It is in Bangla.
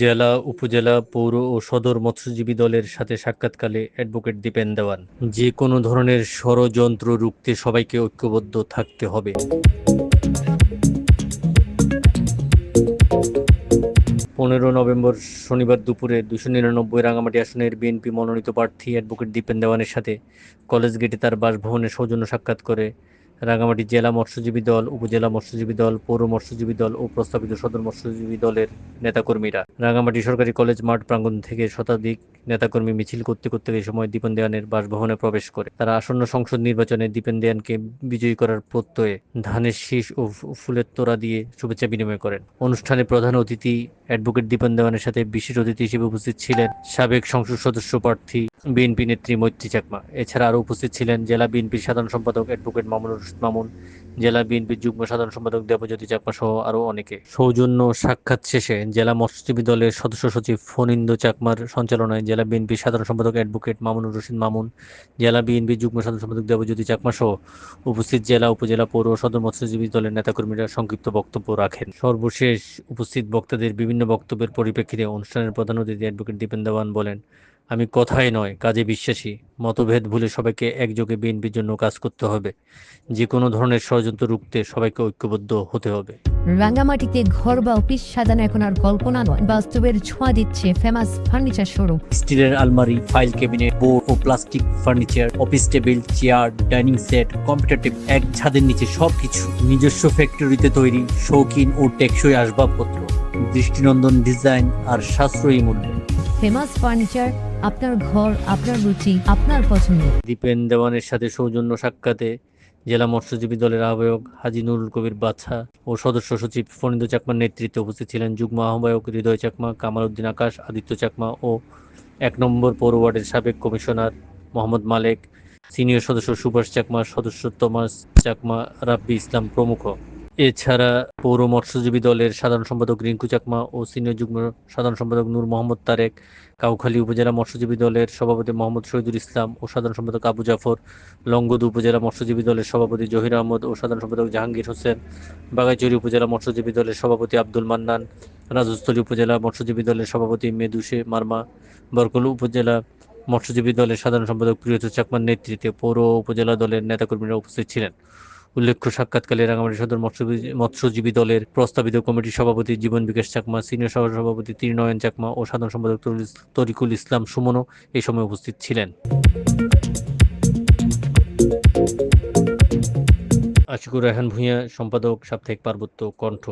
জেলা, উপজেলা, পৌর ও সদর মৎস্যজীবী দলের সাথে সাক্ষাৎকালে অ্যাডভোকেট দীপেন দেওয়ান, যে কোনো ধরনের ষড়যন্ত্র রুখতে সবাইকে ঐক্যবদ্ধ থাকতে হবে। পনেরো নভেম্বর শনিবার দুপুরে দুশো নিরানব্বই রাঙামাটি আসনের বিএনপি মনোনীত প্রার্থী অ্যাডভোকেট দীপেন দেওয়ানের সাথে কলেজ গেটে তার বাসভবনে সৌজন্য সাক্ষাৎ করে রাঙামাটি জেলা মৎস্যজীবী দল, উপজেলা মৎস্যজীবী দল, পৌর মৎস্যজীবী দল ও প্রস্তাবিত সদর মৎস্যজীবী দলের নেতাকর্মীরা। রাঙ্গামাটি সরকারি কলেজ মাঠ প্রাঙ্গণ থেকে শতাধিক নেতাকর্মী মিছিল করতে করতে এই সময় দীপেন দেয়ানের বাসভবনে প্রবেশ করে। তারা আসন্ন সংসদ নির্বাচনে দীপেন দেয়ানকে বিজয়ী করার প্রত্যয়ে ধানের শীষ ও ফুলের তোড়া দিয়ে শুভেচ্ছা বিনিময় করেন। অনুষ্ঠানে প্রধান অতিথি অ্যাডভোকেট দীপেন দেওয়ানের সাথে বিশেষ অতিথি হিসেবে উপস্থিত ছিলেন সাবেক সংসদ সদস্য প্রার্থী বিএনপি নেত্রী মৈত্রী চাকমা। এছাড়া আরও উপস্থিত ছিলেন জেলা বিএনপির সাধারণ সম্পাদক অ্যাডভোকেট রশিদ মামুন জেলা বিএনপির যুগ্ম সাধারণ সম্পাদক দেবজ্যোতি চাকমা সহ আরও অনেকে। সৌজন্য সাক্ষাৎ শেষে জেলা মৎস্যজীবী দলের সদস্য সচিব ফনিন্দ চাকমার সঞ্চালনায় জেলা বিএনপির সাধারণ সম্পাদক অ্যাডভোকেট মামুনুর রশিদ মামুন, জেলা বিএনপির যুগ্ম সাধারণ সম্পাদক দেবজ্যোতি চাকমা সহ উপস্থিত জেলা, উপজেলা, পৌর সদর মৎস্যজীবী দলের নেতাকর্মীরা সংক্ষিপ্ত বক্তব্য রাখেন। সর্বশেষ উপস্থিত বক্তাদের বিভিন্ন বক্তব্যের পরিপ্রেক্ষিতে অনুষ্ঠানের প্রধান অতিথি অ্যাডভোকেট দীপেন দেওয়ান বলেন আমি কথায় নয় কাজে বিশ্বাসী। মতভেদ ভুলে সবাইকে একযোগে বিএনপির জন্য কাজ করতে হবে। যে কোনো ধরনের ষড়যন্ত্র রুখতে সবাইকে ঐক্যবদ্ধ হতে হবে। রাঙ্গামাটিতে ঘর বা অফিস সাজানো এখন আর কল্পনা নয়। বাস্তবের ছোঁয়া দিচ্ছে ফেমাস ফার্নিচার শোরুম। স্টিলের আলমারি ফাইল ক্যাবিনেট বোর্ড ও plastic furniture office table chair dining set computer table এক ছাদের নিচে সবকিছু নিজস্ব ফ্যাক্টরিতে তৈরি শৌখিন ও টেকসই আসবাবপত্র। দৃষ্টিনন্দন ডিজাইন আর সাশ্রয়ী মূল্যে। ফেমাস ফার্নিচার আপনার ঘর আপনার রুচি আপনার পছন্দ। দীপেন দেওয়ানের সাথে সৌজন্য সাক্ষাতে জেলা মৎস্যজীবী দলের আহ্বায়ক হাজি নুরুল কবির বাছা ও সদস্য সচিব ফণিন্দ চাকমার নেতৃত্বে উপস্থিত ছিলেন যুগ্ম আহ্বায়ক হৃদয় চাকমা কামাল উদ্দিন আকাশ আদিত্য চাকমা ও এক নম্বর পৌর ওয়ার্ডের সাবেক কমিশনার মোহাম্মদ মালেক। সিনিয়র সদস্য সুভাষ চাকমা সদস্য তমাস চাকমা রাব্বি ইসলাম প্রমুখ। এছাড়া পৌর মৎস্যজীবী দলের সাধারণ সম্পাদক রিঙ্কু চাকমা ও সিনিয়র যুগ্ম সাধারণ সম্পাদক নূর মোহাম্মদ তারেক, কাউখালী উপজেলা মৎস্যজীবী দলের সভাপতি মোহাম্মদ শহীদুল ইসলাম ও সাধারণ সম্পাদক আবু জাফর, লংগদু উপজেলা মৎস্যজীবী দলের সভাপতি জহির আহমদ ও সাধারণ সম্পাদক জাহাঙ্গীর হোসেন, বাগাইচুরি উপজেলা মৎস্যজীবী দলের সভাপতি আব্দুল মান্নান, রাজস্থলী উপজেলা মৎস্যজীবী দলের সভাপতি মেদুসে মার্মা, বরকল উপজেলা মৎস্যজীবী দলের সাধারণ সম্পাদক প্রিয়ত চাকমার নেতৃত্বে পৌর উপজেলা দলের নেতাকর্মীরা উপস্থিত ছিলেন। উল্লেখ্য, সাক্ষাৎকালে রাঙামাটি সদর মৎস্যজীবী- দলের প্রস্তাবিত কমিটির সভাপতি জীবন বিকাশ চাকমা, সিনিয়র সভা সভাপতি ত্রিনয়ন চাকমা ও সাধারণ সম্পাদক তরিকুল ইসলাম সুমনও এই সময় উপস্থিত ছিলেন। আশিকুর রেহান ভূঁইয়া, সম্পাদক সাপ্তাহিক পার্বত্য কণ্ঠ।